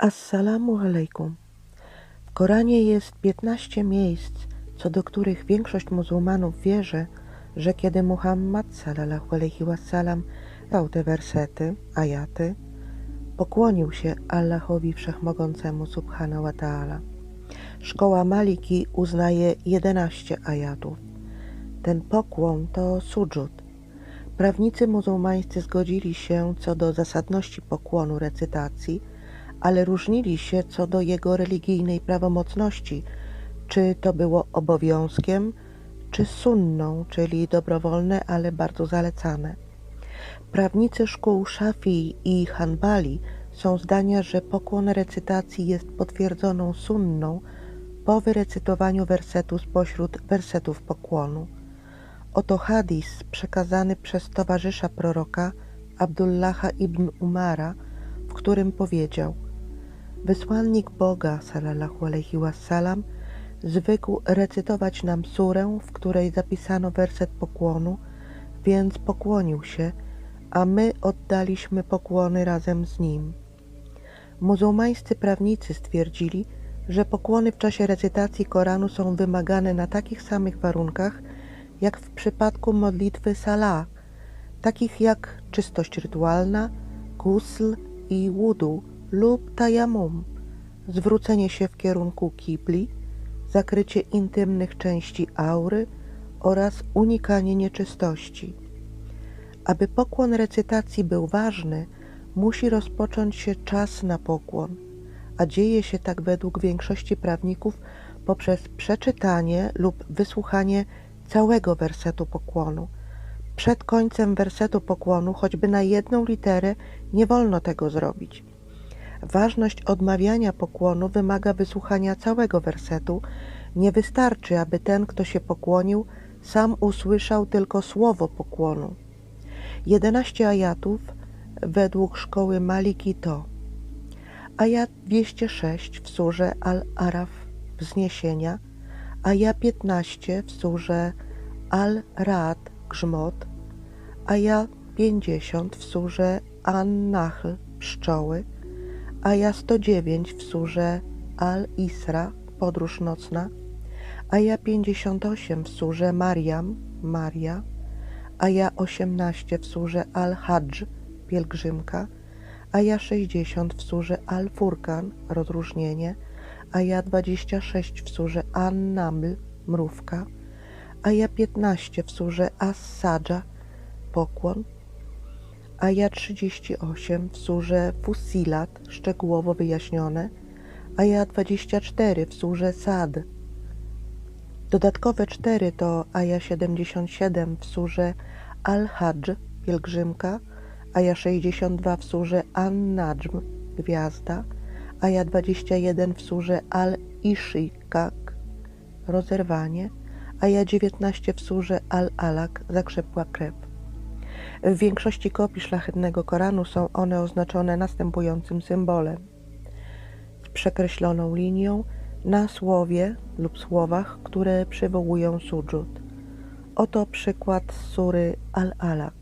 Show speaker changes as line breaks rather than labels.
Assalamu alaikum. W Koranie jest 15 miejsc, co do których większość muzułmanów wierzy, że kiedy Muhammad sallallahu alaihi wasallam dał te wersety, ajaty, pokłonił się Allahowi Wszechmogącemu subhanahu wa ta'ala. Szkoła Maliki uznaje 11 ajatów. Ten pokłon to sudżud. Prawnicy muzułmańscy zgodzili się co do zasadności pokłonu recytacji, ale różnili się co do jego religijnej prawomocności, czy to było obowiązkiem, czy sunną, czyli dobrowolne, ale bardzo zalecane. Prawnicy szkół Szafii i Hanbali są zdania, że pokłon recytacji jest potwierdzoną sunną po wyrecytowaniu wersetu spośród wersetów pokłonu. Oto hadis przekazany przez towarzysza proroka Abdullaha ibn Umara, w którym powiedział – Wysłannik Boga, sallallahu alaihi wasallam, zwykł recytować nam surę, w której zapisano werset pokłonu, więc pokłonił się, a my oddaliśmy pokłony razem z nim. Muzułmańscy prawnicy stwierdzili, że pokłony w czasie recytacji Koranu są wymagane na takich samych warunkach, jak w przypadku modlitwy salah, takich jak czystość rytualna, gusl i wudu, lub tajamum, zwrócenie się w kierunku kibli, zakrycie intymnych części aury oraz unikanie nieczystości. Aby pokłon recytacji był ważny, musi rozpocząć się czas na pokłon, a dzieje się tak według większości prawników poprzez przeczytanie lub wysłuchanie całego wersetu pokłonu. Przed końcem wersetu pokłonu, choćby na jedną literę, nie wolno tego zrobić. Ważność odmawiania pokłonu wymaga wysłuchania całego wersetu. Nie wystarczy, aby ten, kto się pokłonił, sam usłyszał tylko słowo pokłonu. Jedenaście ajatów według szkoły Maliki to Ajat 206 w surze Al-Araf Wzniesienia, Aja 15 w surze Al-Rad Grzmot, Aja 50 w surze An-Nahl Pszczoły, Aja 109 w surze Al-Isra, podróż nocna, Aja 58 w surze Mariam, Maria, Aja 18 w surze Al-Hadż, pielgrzymka, Aja 60 w surze Al-Furkan, rozróżnienie, Aja 26 w surze An-Naml, mrówka, Aja 15 w surze As-Sadża, pokłon, Aja 38 w surze Fusilat szczegółowo wyjaśnione, Aja 24 w surze Sad. Dodatkowe cztery to Aja 77 w surze Al-Hajj pielgrzymka, Aja 62 w surze An-Najm gwiazda, Aja 21 w surze Al-Ishikak rozerwanie, Aja 19 w surze Al-Alak zakrzepła krew. W większości kopii szlachetnego Koranu są one oznaczone następującym symbolem. Z przekreśloną linią na słowie lub słowach, które przywołują sujud. Oto przykład sury Al-Alaq.